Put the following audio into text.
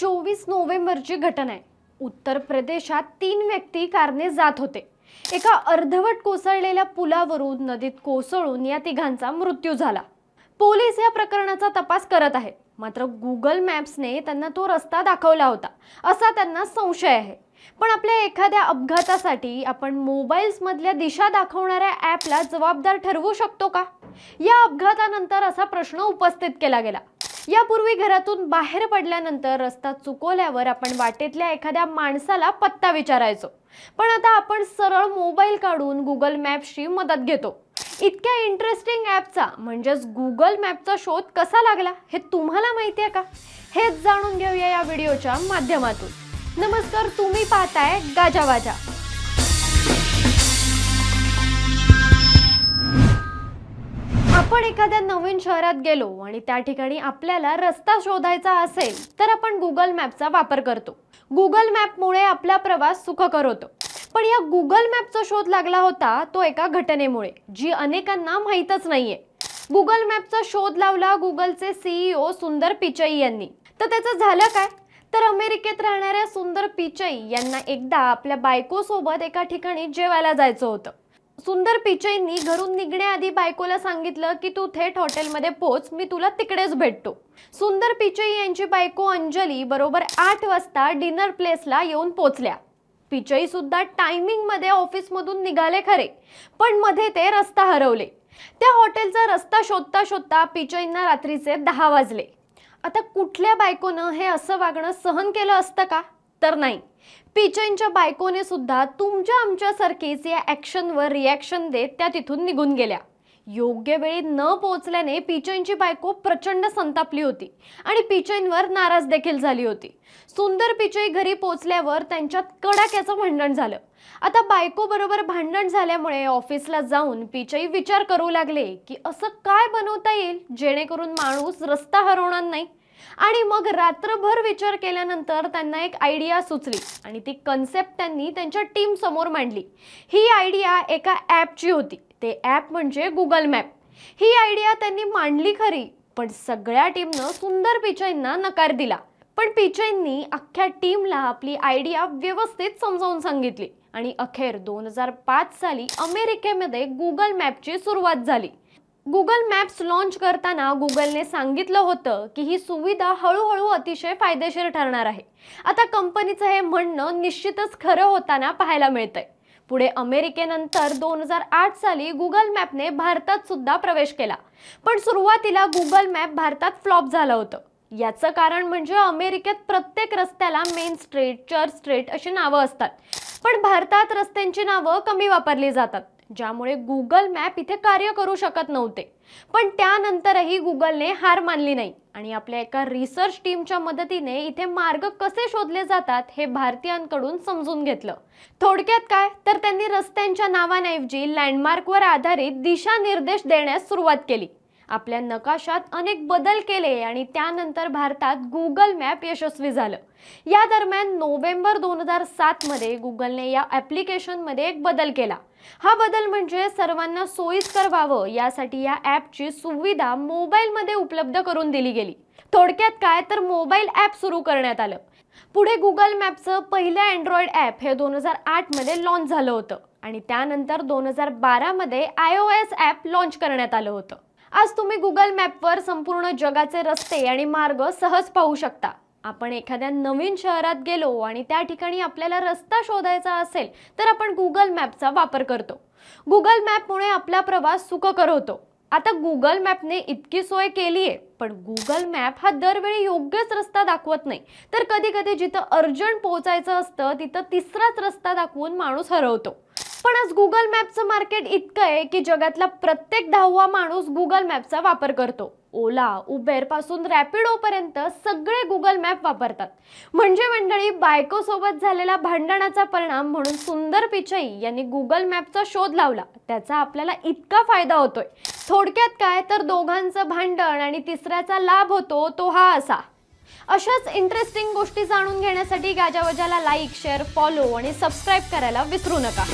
चोवीस नोव्हेंबरची घटना आहे. उत्तर प्रदेशात तीन व्यक्ती कारने जात होते. एका अर्धवट कोसळलेल्या पुलावरून नदीत कोसळून या तिघांचा मृत्यू झाला. पोलीस या प्रकरणाचा तपास करत आहेत. मात्र गुगल मॅप्सने त्यांना तो रस्ता दाखवला होता असा त्यांना संशय आहे. पण आपल्या एखाद्या अपघातासाठी आपण मोबाईल्समधल्या दिशा दाखवणाऱ्या ॲपला जबाबदार ठरवू शकतो का? या अपघातानंतर असा प्रश्न उपस्थित केला गेला. यापूर्वी घरातून बाहेर पडल्यानंतर रस्ता चुकवल्यावर आपण वाटेतल्या एखाद्या माणसाला पत्ता विचारायचो. पण आता आपण सरळ मोबाईल काढून गुगल मॅपशी मदत घेतो. इतक्या इंटरेस्टिंग ॲपचा म्हणजेच गुगल मॅपचा शोध कसा लागला हे तुम्हाला माहिती आहे का? हेच जाणून घेऊया या व्हिडिओच्या माध्यमातून. नमस्कार तुम्ही पाहताय गाजावाजा आपण एखाद्या नवीन शहरात गेलो आणि त्या ठिकाणी आपल्याला रस्ता शोधायचा असेल तर आपण गुगल मॅपचा वापर करतो. गुगल मॅपमुळे आपला प्रवास सुखकर होतो. पण या गुगल मॅपचा शोध लागला होता तो एका घटनेमुळे जी अनेकांना माहीतच नाहीये. गुगल मॅपचा शोध लावला गुगलचे सीईओ सुंदर पिचई यांनी. तर त्याचं झालं काय? तर अमेरिकेत राहणाऱ्या सुंदर पिचई यांना एकदा आपल्या बायकोसोबत एका ठिकाणी जेवायला जायचं होतं. सुंदर पिचईंनी घरून निघण्याआधी बायकोला सांगितलं की तू थेट हॉटेलमध्ये पोच मी तुला तिकडेच भेटतो. सुंदर पिचई यांची बायको अंजली बरोबर आठ वाजता डिनर प्लेसला येऊन पोचल्या. पिचई सुद्धा टायमिंगमध्ये ऑफिसमधून निघाले खरे पण मध्ये ते रस्ता हरवले. त्या हॉटेलचा रस्ता शोधता शोधता पिचईंना रात्रीचे दहा वाजले. आता कुठल्या बायकोनं हे असं वागणं सहन केलं असतं का? तर नाही. पिचईंच्या बायकोने सुद्धा तुमच्या आमच्यासारखीच या ॲक्शनवर रिॲक्शन देत त्या तिथून निघून गेल्या. योग्य वेळी न पोहोचल्याने पिचईंची बायको प्रचंड संतापली होती आणि पिचईंवर नाराज देखील झाली होती. सुंदर पिचई घरी पोहोचल्यावर त्यांच्यात कडाक्याचं भांडण झालं. आता बायको बरोबर भांडण झाल्यामुळे ऑफिसला जाऊन पिचई विचार करू लागले की असं काय बनवता येईल? जेणेकरून माणूस रस्ता हरवणार नाही? आणि मग रात्रभर विचार केल्यानंतर त्यांना एक आयडिया सुचली. आणि ती कन्सेप्ट त्यांनी त्यांच्या टीम समोर मांडली. ही आयडिया एका ॲपची होती. ते ॲप म्हणजे गुगल मॅप ही आयडिया त्यांनी मांडली खरी पण सगळ्या टीमनं सुंदर पिचाईंना नकार दिला. पण पिचाईंनी अख्ख्या टीमला आपली आयडिया व्यवस्थित समजावून सांगितली. आणि अखेर दोन हजार पाच साली अमेरिकेमध्ये गुगल मॅपची सुरुवात झाली. गुगल मॅप्स लॉन्च करताना गुगलने सांगितलं होतं की ही सुविधा हळूहळू अतिशय फायदेशीर ठरणार आहे. आता कंपनीचं हे म्हणणं निश्चितच खरं होताना पाहायला मिळतंय. पुढे अमेरिकेनंतर दोन हजार आठ साली गुगल मॅपने भारतात सुद्धा प्रवेश केला. पण सुरुवातीला गुगल मॅप भारतात फ्लॉप झालं होतं. याचं कारण म्हणजे अमेरिकेत प्रत्येक रस्त्याला मेन स्ट्रीट चर्च स्ट्रीट अशी नावं असतात. पण भारतात रस्त्यांची नावं कमी वापरली जातात. ज्यामुळे गुगल मॅप इथे कार्य करू शकत नव्हते. पण त्यानंतरही गुगलने हार मानली नाही आणि आपल्या एका रिसर्च टीमच्या मदतीने इथे मार्ग कसे शोधले जातात हे भारतीयांकडून समजून घेतलं. थोडक्यात काय? तर त्यांनी रस्त्यांच्या नावांऐवजी लँडमार्कवर आधारित दिशानिर्देश देण्यास सुरुवात केली. आपल्या नकाशात अनेक बदल केले आणि त्यानंतर भारतात गुगल मॅप यशस्वी झालं. या दरम्यान नोव्हेंबर दोन हजार सातमध्ये गुगलने या ॲप्लिकेशनमध्ये एक बदल केला. हा बदल म्हणजे सर्वांना सोयीस्कर व्हावं यासाठी या ॲपची सुविधा मोबाईलमध्ये उपलब्ध करून दिली गेली. थोडक्यात काय तर मोबाईल ॲप सुरू करण्यात आलं. पुढे गुगल मॅपचं पहिलं अँड्रॉइड ॲप हे दोन हजार आठमध्ये लॉन्च झालं होतं आणि त्यानंतर दोन हजार बारामध्ये I O S app launch करण्यात आलं होतं. आज तुम्ही गुगल मॅपवर संपूर्ण जगाचे रस्ते आणि मार्ग सहज पाहू शकता. आपण एखाद्या नवीन शहरात गेलो आणि त्या ठिकाणी आपल्याला रस्ता शोधायचा असेल तर आपण गुगल मॅपचा वापर करतो. गुगल मॅपमुळे आपला प्रवास सुखकर होतो. आता गुगल मॅपने इतकी सोय केली आहे पण गुगल मॅप हा दरवेळी योग्यच रस्ता दाखवत नाही. तर कधी कधी जिथं अर्जंट पोहोचायचं असतं तिथं तिसराच रस्ता दाखवून माणूस हरवतो. पण आज गुगल मॅपचं मार्केट इतकं आहे की जगातला प्रत्येक दहावा माणूस गुगल मॅपचा वापर करतो. ओला उबेरपासून रॅपिडो पर्यंत सगळे गुगल मॅप वापरतात. म्हणजे मंडळी बायको सोबत झालेला भांडणाचा परिणाम म्हणून सुंदर पिचई यांनी गुगल मॅपचा शोध लावला. त्याचा आपल्याला इतका फायदा होतोय. थोडक्यात काय? तर दोघांचं भांडण आणि तिसऱ्याचा लाभ होतो तो हा असा. अशाच इंटरेस्टिंग गोष्टी जाणून घेण्यासाठी गाजावाजाला लाईक शेअर फॉलो आणि सबस्क्राईब करायला विसरू नका.